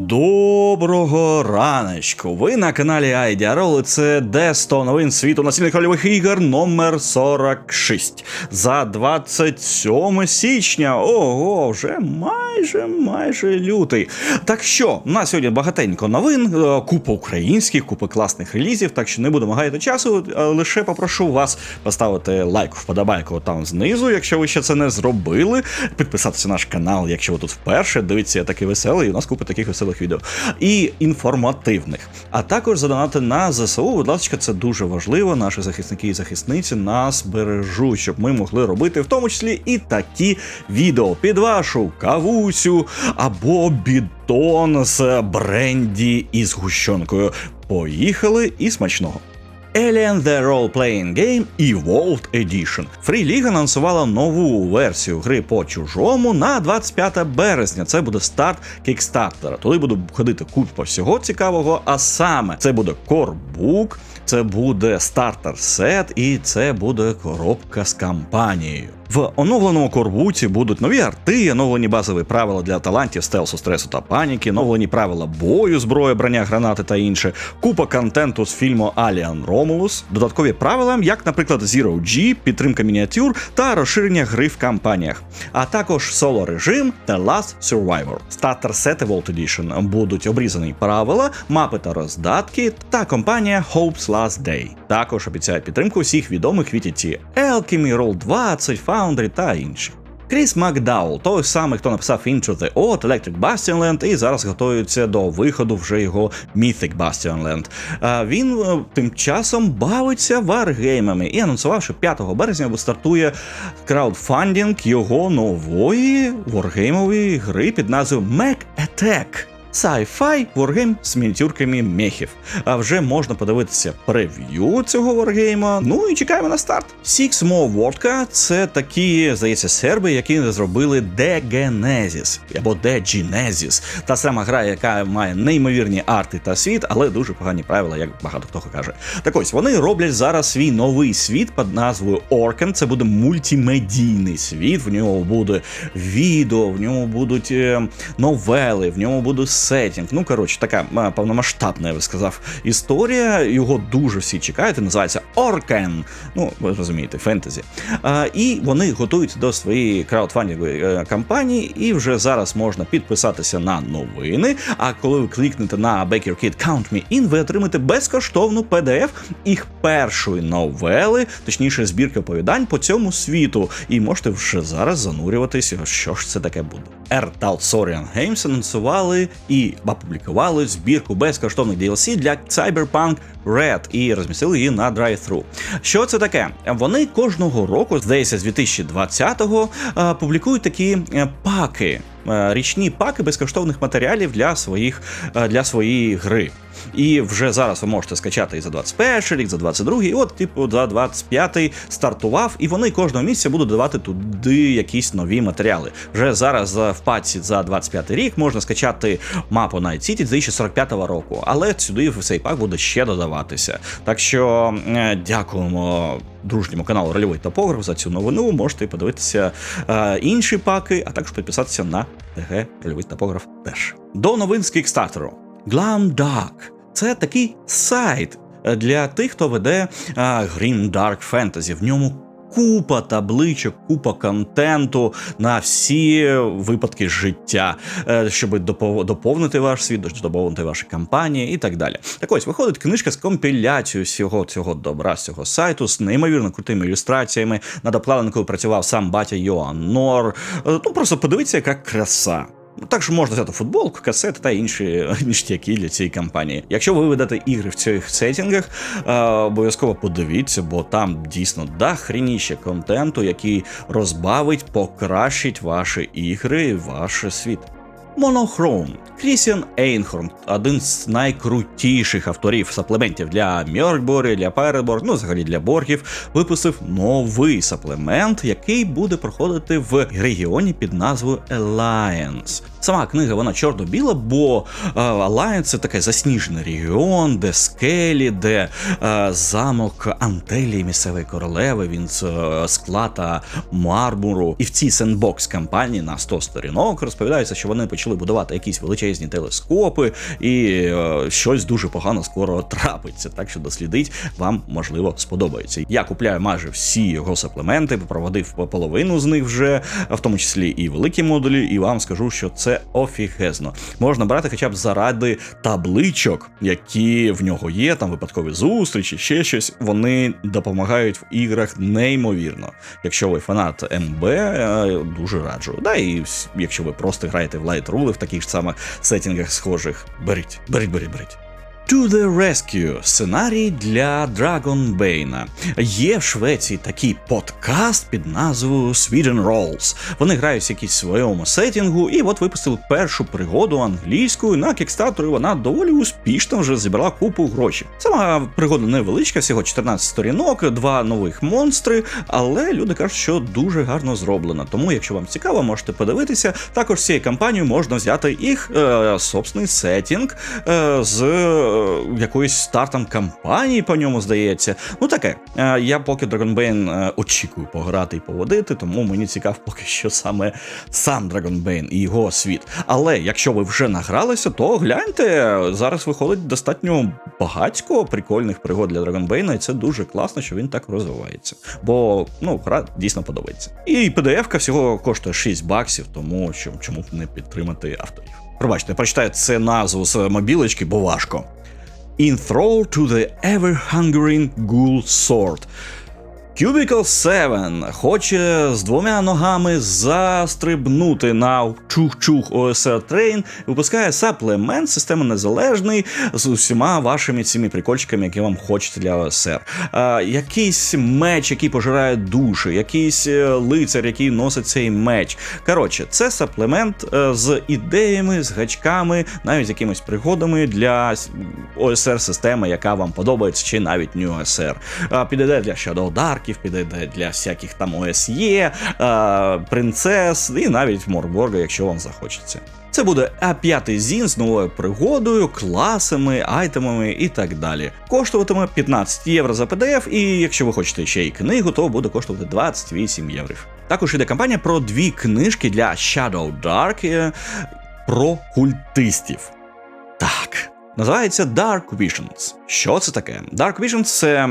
Доброго раночку! Ви на каналі Айдіарол, і це де 100 новин світу настільних рольових ігор номер 46 за 27 січня. Ого, вже майже майже лютий. Так що, у нас сьогодні багатенько новин, е, купа українських, купа класних релізів, так що не будемо гаяти часу. е, Лише попрошу вас поставити лайк, вподобайку там знизу, якщо ви ще це не зробили. Підписатися на наш канал, якщо ви тут вперше. Дивіться, я такий веселий, і у нас купа таких веселих відео. І інформативних. А також задонати на ЗСУ. Будь ласка, це дуже важливо. Наші захисники і захисниці нас бережуть, щоб ми могли робити в тому числі і такі відео під вашу кавусю або бідон з бренді із гущонкою. Поїхали і смачного. Alien The Role-Playing Game Evolved Edition. Free League анонсувала нову версію гри по чужому на 25 березня. Це буде старт кікстартера. Туди буде ходити купа всього цікавого. А саме це буде корбук, це буде стартер сет і це буде коробка з кампанією. В оновленому корбуці будуть нові арти, оновлені базові правила для талантів, стелсу, стресу та паніки, оновлені правила бою, зброя, броня, гранати та інше, купа контенту з фільму Alien Romulus, додаткові правила, як, наприклад, Zero G, підтримка мініатюр та розширення гри в кампаніях, а також соло режим The Last Survivor. Стартер сет Evolved Edition будуть обрізані правила, мапи та роздатки та компанія Hope's Last Day. Також обіцяють підтримку всіх відомих VTT Alchemy, Roll20, Foundry та інші. Кріс Макдаул, той самий, хто написав Into the Odd, Electric Bastion і зараз готується до виходу вже його Mythic Bastion. А він е, тим часом бавиться варгеймами і анонсував, що 5 березня стартує краудфандинг його нової варгеймової гри під назвою Mech Attack. Sci-fi воргейм з мініатюрками мехів. А вже можна подивитися прев'ю цього воргейма. Ну і чекаємо на старт. Six More Vodka – це такі, здається, серби, які зробили De Genesis або De Genesis. Та сама гра, яка має неймовірні арти та світ, але дуже погані правила, як багато хто каже. Так ось вони роблять зараз свій новий світ під назвою Orken. Це буде мультимедійний світ. В ньому буде відео, в ньому будуть е, новели, в ньому буде сетінг. Ну коротше, така е, повномасштабна, я би сказав, історія. Його дуже всі чекають. і Називається Оркен. Ну, ви розумієте, фентезі. А, і вони готуються до своєї краудфандингової е, кампанії, і вже зараз можна підписатися на новини. А коли ви клікнете на Baker Kid Count Me In, ви отримаєте безкоштовну PDF їх першої новели, точніше, збірки оповідань по цьому світу. І можете вже зараз занурюватися, що ж це таке буде. Sorian Games анонсували і опублікували збірку безкоштовних DLC для Cyberpunk Red і розмістили її на drive-thru. Що це таке? Вони кожного року, здається, з 2020-го, е, публікують такі е, паки. е, Річні паки безкоштовних матеріалів для своїх для своєї гри. І вже зараз ви можете скачати і за 21 рік, за 22 і от, типу, за 25 стартував, і вони кожного місяця будуть давати туди якісь нові матеріали. Вже зараз в паці за 25 рік можна скачати мапу Night City 2045 року, але сюди в цей пак буде ще додаватися. Так що е, дякуємо. Дружньому каналу Рольовий топограф за цю новину. Можете подивитися е, інші паки, а також підписатися на ТГ Рольовий топограф теж. До новин з кікстартеру. Glam Dark – це такий сайт для тих, хто веде е, Green Dark Fantasy. В ньому купа табличок, купа контенту на всі випадки життя, е, щоб доповнити ваш світ, доповнити ваші кампанії і так далі. Так ось виходить книжка з компіляцією всього цього добра з цього сайту, з неймовірно крутими ілюстраціями. Над обкладинкою працював сам батя Йоан Нор. Е, Ну просто подивіться, яка краса. Ну, Також можна взяти футболку, касети та інші ніштяки для цієї кампанії. Якщо ви ведете ігри в цих сетінгах, е, обов'язково подивіться, бо там дійсно дохрініще контенту, який розбавить, покращить ваші ігри ваш світ. Монохром Крісіан Ейнхорн, один з найкрутіших авторів саплементів для Мьоркборі, для Пайреборг, ну взагалі для боргів, випустив новий саплемент, який буде проходити в регіоні під назвою Alliance. Сама книга вона чорно-біла, бо е, Alliance – це такий засніжений регіон, де скелі, де е, замок Антелії місцевої королеви. Він з е, скла та мармуру. І в цій сендбокс кампанії на 100 сторінок розповідається, що вони почали почали будувати якісь величезні телескопи, і е, щось дуже погано скоро трапиться. Так що дослідить вам можливо сподобається. Я купляю майже всі його саплементи, проводив половину з них вже, в тому числі і великі модулі, і вам скажу, що це офігезно. Можна брати хоча б заради табличок, які в нього є, там випадкові зустрічі, ще щось. Вони допомагають в іграх неймовірно. Якщо ви фанат МБ, е, дуже раджу. Да, і якщо ви просто граєте в Light в таких ж самих сетінгах схожих, беріть, беріть, беріть, беріть. To the Rescue сценарій для Dragonbane. Є в Швеції такий подкаст під назвою Sweden Rolls. Вони грають в якійсь своєму сетінгу, і от випустили першу пригоду англійською на Kickstarter, і Вона доволі успішно вже зібрала купу грошей. Сама пригода невеличка, всього 14 сторінок, два нових монстри, але люди кажуть, що дуже гарно зроблено. Тому, якщо вам цікаво, можете подивитися. Також з цією кампанією можна взяти їх е, собственний сетінг е, з якоїсь стартом кампанії по ньому здається. Ну таке. Е, я поки Dragonbane е, очікую пограти і поводити, тому мені цікав поки що саме сам Dragonbane і його світ. Але якщо ви вже награлися, то гляньте, зараз виходить достатньо багатько прикольних пригод для Dragonbane, і це дуже класно, що він так розвивається. Бо ну, гра дійсно подобається. І PDF-ка всього коштує 6 баксів, тому що чому б не підтримати авторів. Пробачте, прочитаю це назву з мобілочки, бо важко. Intro to the ever-hungering ghoul sword. Cubicle 7 хоче з двома ногами застрибнути на чух-чух OSR Train, випускає саплемент, система незалежний з усіма вашими цими прикольчиками, які вам хочеться для OSR. А, якийсь меч, який пожирає душі, якийсь е, лицар, який носить цей меч. Коротше, це саплемент з ідеями, з гачками, навіть якимись пригодами для OSR системи, яка вам подобається, чи навіть New OSR. Підійде для Shadow Darkів, підійде для всяких там OSE, а, принцес і навіть Морборга, якщо вам захочеться. Це буде А5 зін з новою пригодою, класами, айтемами і так далі. Коштуватиме 15 євро за PDF, і якщо ви хочете ще й книгу, то буде коштувати 28 євро. Також іде кампанія про дві книжки для Shadow Dark е, про культистів. Так. Називається Dark Visions. Що це таке? Dark Visions це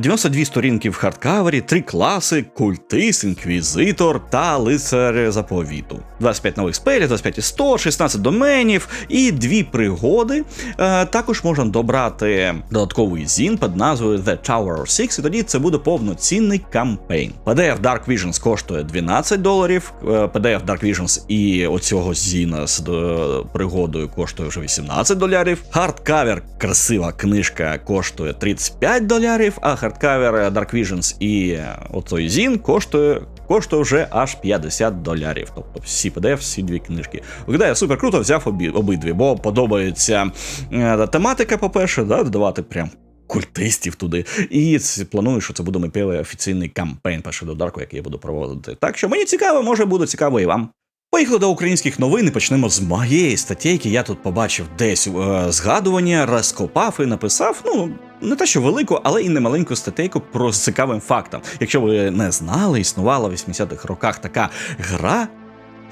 92 сторінки в хардкавері, три класи, культист, інквізитор та лицар заповіту. 25 нових спелів, 25 істот, 16 доменів і дві пригоди. Е, Також можна добрати додатковий зін під назвою The Tower of Six, і тоді це буде повноцінний кампейн. PDF Dark Visions коштує 12 доларів. е, PDF Dark Visions і оцього зіна з е, пригодою коштує вже 18 доларів. Хардкавер, красива книжка, коштує 35 доларів, а хардкавер Dark Visions і оцей зін коштує. Коштує вже аж 50 доларів. Тобто всі PDF, всі дві книжки. Виглядає супер круто, взяв обі, обидві, бо подобається е, тематика, по-перше, да, додавати прям культистів туди. І планую, що це буде мій перший офіційний кампейн перший до Дарку, який я буду проводити. Так що мені цікаво, може буде цікаво і вам. Поїхали до українських новин і почнемо з моєї статейки. Я тут побачив десь е, згадування, розкопав і написав. Ну не те, що велику, але і не маленьку статейку про цікавим фактом. Якщо ви не знали, існувала в 80-х роках така гра.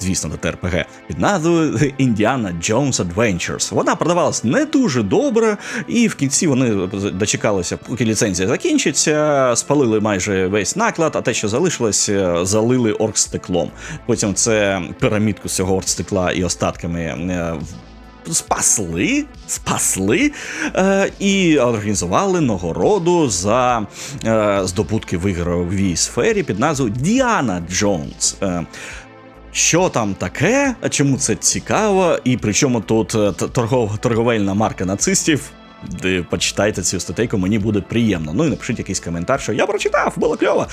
Звісно, до ТРПГ під назвою Indiana Jones Adventures. Вона продавалась не дуже добре, і в кінці вони дочекалися, поки ліцензія закінчиться, спалили майже весь наклад, а те, що залишилось, е, залили оргстеклом. Потім це пірамідку з цього оргстекла і остатками. Спасли, спасли е, і організували нагороду за е, здобутки в ігровій сфері під назвою Діана Джонс. Е, що там таке, чому це цікаво, і при чому тут е, торгов, торговельна марка нацистів. Де почитайте цю статейку, мені буде приємно. Ну і напишіть якийсь коментар, що я прочитав, було кльово.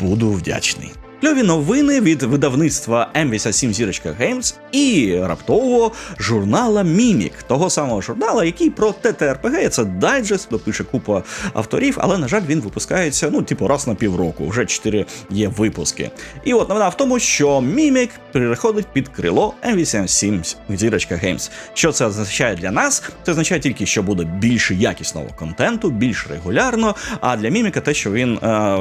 Буду вдячний. Кльові новини від видавництва M87 Зірочка Games і раптово журнала Мімік, того самого журнала, який про ТТРПГ, це дайджест, допише купа авторів, але, на жаль, він випускається, ну, типу, раз на півроку, вже 4 є випуски. І от новина в тому, що Мімік переходить під крило M87 Зірочка Games. Що це означає для нас? Це означає тільки, що буде більше якісного контенту, більш регулярно. А для Міміка те, що він е,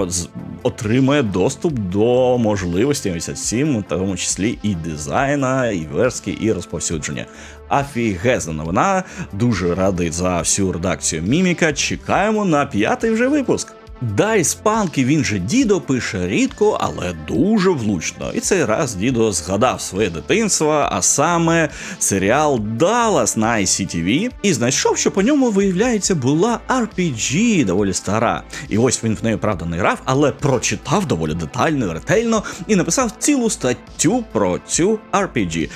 отримує доступ до можливості 87, в тому числі і дизайна, і верстки, і розповсюдження. Афігезна новина. Дуже радий за всю редакцію Міміка. Чекаємо на п'ятий вже випуск. Дайс Панкі, він же дідо пише рідко, але дуже влучно. І цей раз дідо згадав своє дитинство, а саме серіал Даллас на ICTV, і знайшов, що по ньому, виявляється, була RPG доволі стара. І ось він в неї правда не грав, але прочитав доволі детально, ретельно і написав цілу статтю про цю RPG.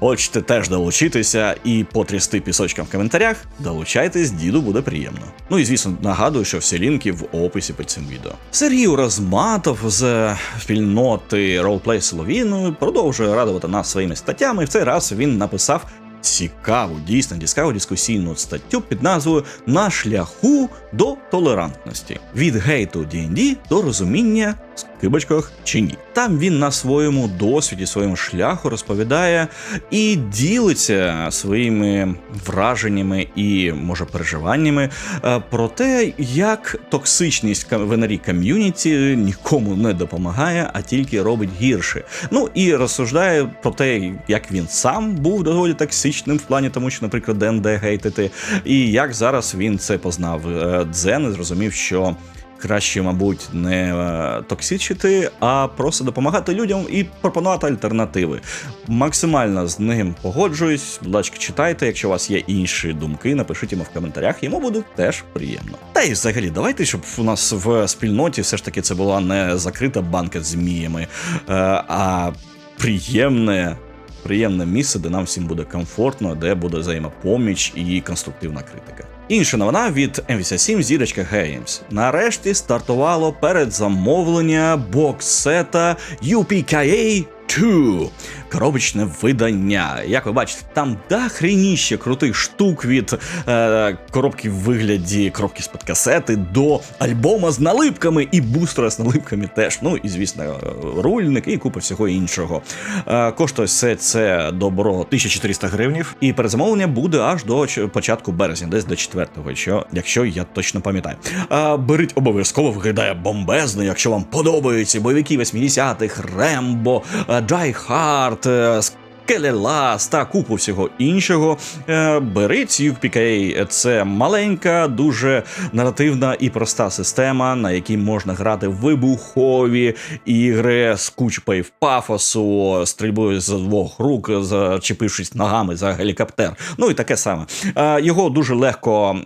Хочете теж долучитися і потрясти пісочком в коментарях, долучайтесь, діду буде приємно. Ну і звісно, нагадую, що всі лінки в описі під цим відео. Сергій Розматов з спільноти Roleplay Соловіною продовжує радувати нас своїми статтями. В цей раз він написав цікаву, дійсно цікаву дискусійну статтю під назвою На шляху до толерантності від гейту D&D до розуміння кибочках чи ні. Там він на своєму досвіді, своєму шляху розповідає і ділиться своїми враженнями і може переживаннями е, про те, як токсичність в енері ком'юніті нікому не допомагає, а тільки робить гірше. Ну і розсуждає про те, як він сам був доволі токсичним в плані, тому що, наприклад, ДНД гейтити, і як зараз він це познав. Е, Дзен і зрозумів, що краще, мабуть, не е, токсичити, а просто допомагати людям і пропонувати альтернативи. Максимально з ним погоджуюсь. Будь ласка, читайте. Якщо у вас є інші думки, напишіть йому в коментарях, йому буде теж приємно. Та й взагалі, давайте, щоб у нас в спільноті все ж таки це була не закрита банка з зміями, е, а приємне. Приємне місце, де нам всім буде комфортно, де буде взаємопоміч і конструктивна критика. Інша новина від M87 зірочка Games. Нарешті стартувало передзамовлення боксета UPKA 2 коробочне видання. Як ви бачите, там дохреніще крутих штук від е, коробки в вигляді коробки з-під касети до альбома з налипками і бустера з налипками теж. Ну і звісно, рульник і купа всього іншого. Е, коштує все це добро 1400 гривнів, і перезамовлення буде аж до початку березня, десь до 4-го, якщо, якщо я точно пам'ятаю. Е, беріть обов'язково виглядає бомбезно, якщо вам подобаються бойовики 80-х, Рембо, Die Э, dry heart э, Келелас та купу всього іншого. Е, Беріть UPK. Це маленька, дуже наративна і проста система, на якій можна грати вибухові ігри з кучпою пафосу, стрільбою з двох рук, зачепившись ногами за гелікоптер. Ну і таке саме. Е, його дуже легко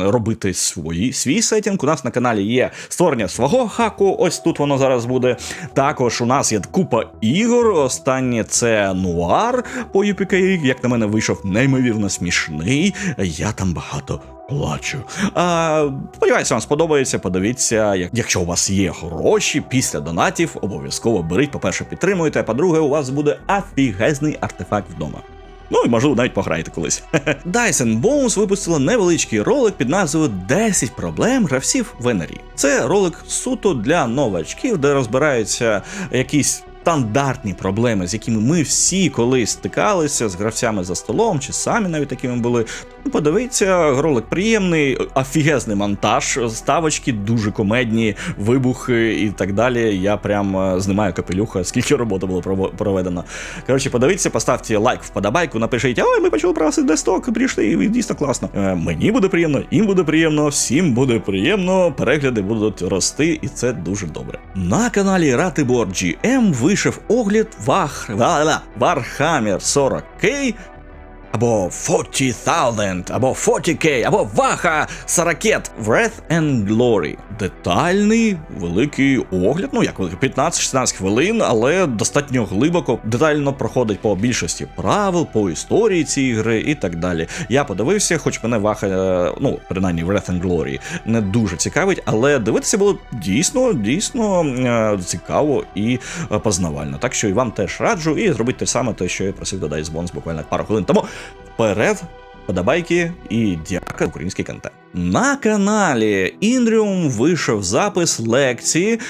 робити свої, свій сетінг. У нас на каналі є створення свого хаку. Ось тут воно зараз буде. Також у нас є купа ігор. Останнє це Нуар. Ар по UPK, як на мене, вийшов неймовірно смішний. Я там багато плачу. А, Сподіваюся, вам сподобається. Подивіться, якщо у вас є гроші після донатів, обов'язково беріть. По-перше, підтримуйте, а по-друге, у вас буде афігезний артефакт вдома. Ну і можливо навіть пограєте колись. Dyson Bones випустила невеличкий ролик під назвою 10 проблем гравців в Енері. Це ролик суто для новачків, де розбираються якісь стандартні проблеми, з якими ми всі колись стикалися з гравцями за столом, чи самі навіть такими були. Ну, подивіться, ролик приємний, офігезний монтаж, ставочки дуже комедні, вибухи і так далі. Я прям е, знімаю капелюха, скільки роботи було проведено. Коротше, подивіться, поставте лайк, вподобайку, напишіть, ой, ми почули про Десток, прийшли, і дійсно класно. Е, мені буде приємно, їм буде приємно, всім буде приємно, перегляди будуть рости, і це дуже добре. На каналі Ратибор GM ви вийшов огляд. Warhammer 40K або 40,000, або 40K, або Ваха Саракет Wrath and Glory. Детальний великий огляд, ну як 15-16 хвилин, але достатньо глибоко, детально проходить по більшості правил, по історії цієї гри і так далі. Я подивився, хоч мене Ваха, е, ну, принаймні Wrath and Glory не дуже цікавить, але дивитися було дійсно, дійсно е, цікаво і е, познавально. Так що і вам теж раджу, і зробити те саме, те, що я просив додай з бонус буквально пару хвилин тому. Вперед, подобайки і дяка український контент. На каналі Індріум вийшов запис лекції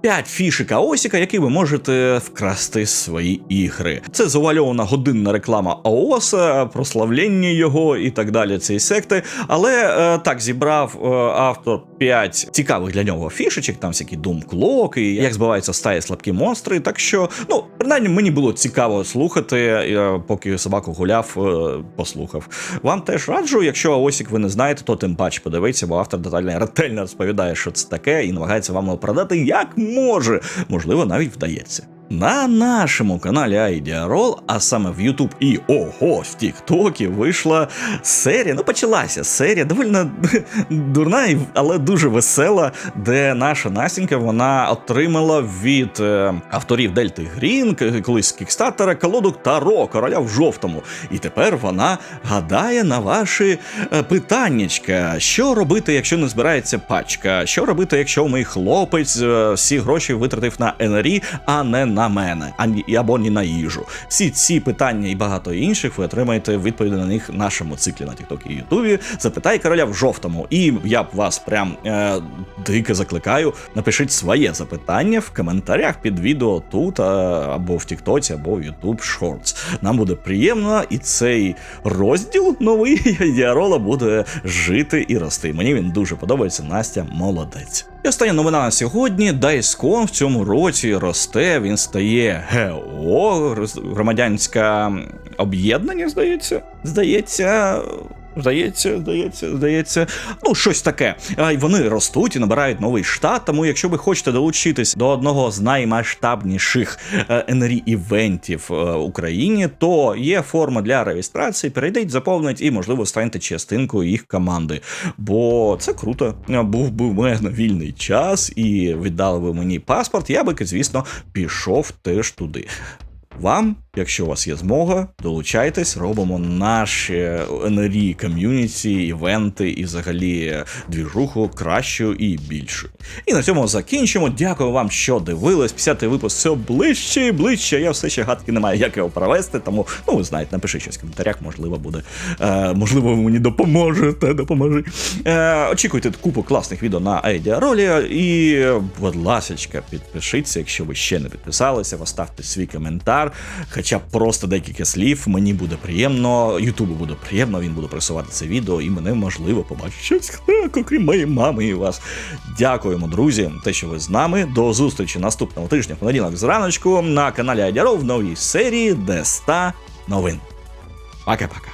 5 фішек Аосіка, які ви можете вкрасти свої ігри. Це завальована годинна реклама АОСа, прославлення його і так далі. Цієї секти. Але е, так зібрав е, автор 5 цікавих для нього фішечок, там всякі думклоки, як збиваються стаї слабкі монстри. Так що, ну, принаймні, мені було цікаво слухати, е, поки собаку гуляв, е, послухав. Вам теж раджу, якщо Аосік ви не знаєте, то тим паче подивитися, бо автор детально ретельно розповідає, що це таке, і намагається вам його продати як може. Можливо, навіть вдається. На нашому каналі Айдіарол, а саме в YouTube і ого, в Тіктокі вийшла серія. Ну, почалася серія, доволі дурна, але дуже весела, де наша Настінька вона отримала від е, авторів Дельти Грін, колись кікстартера, колоду Таро, короля в жовтому. І тепер вона гадає на ваші е, питаннячка. Що робити, якщо не збирається пачка? Що робити, якщо мій хлопець е, всі гроші витратив на НРІ, а не на мене, ані або ні на їжу? Всі ці питання і багато інших ви отримаєте відповіді на них в нашому циклі на TikTok і Ютубі. Запитай короля в жовтому. І я б вас прям е, дико закликаю. Напишіть своє запитання в коментарях під відео тут, а, або в Тіктоці, або в YouTube Shorts. Нам буде приємно, і цей розділ новий Діарола буде жити і рости. Мені він дуже подобається. Настя молодець. І остання новина на сьогодні. Дайскон в цьому році росте. Він стає ГО, громадянське об'єднання, здається. Здається. Здається, здається, здається, ну щось таке. Вони ростуть і набирають новий штат. Тому, якщо ви хочете долучитись до одного з наймасштабніших е, НРІ івентів е, в Україні, то є форма для реєстрації. Перейдіть, заповніть і, можливо, станьте частинкою їх команди. Бо це круто. Був би в мене вільний час і віддали ви мені паспорт. Я би, звісно, пішов теж туди. Вам, якщо у вас є змога, долучайтесь, робимо наші NRI ком'юніті, івенти і взагалі двіжуху кращу і більшу. І на цьому закінчимо. Дякую вам, що дивились. 50-й випуск все ближче і ближче. Я все ще гадки не маю, як його провести. Тому, ну ви знаєте, напишіть щось в коментарях, можливо, буде. Е, можливо, ви мені допоможете. Допоможи. Е, очікуйте купу класних відео на Айдіаролі. І, будь ласка, підпишіться, якщо ви ще не підписалися, поставте свій коментар, хоча б просто декілька слів. Мені буде приємно, Ютубу буде приємно, він буде просувати це відео, і мене можливо побачить щось, окрім моєї мами і вас. Дякуємо, друзі, те, що ви з нами. До зустрічі наступного тижня, понеділок зраночку, на каналі Айдіарол в новій серії Деста новин. Пока-пока.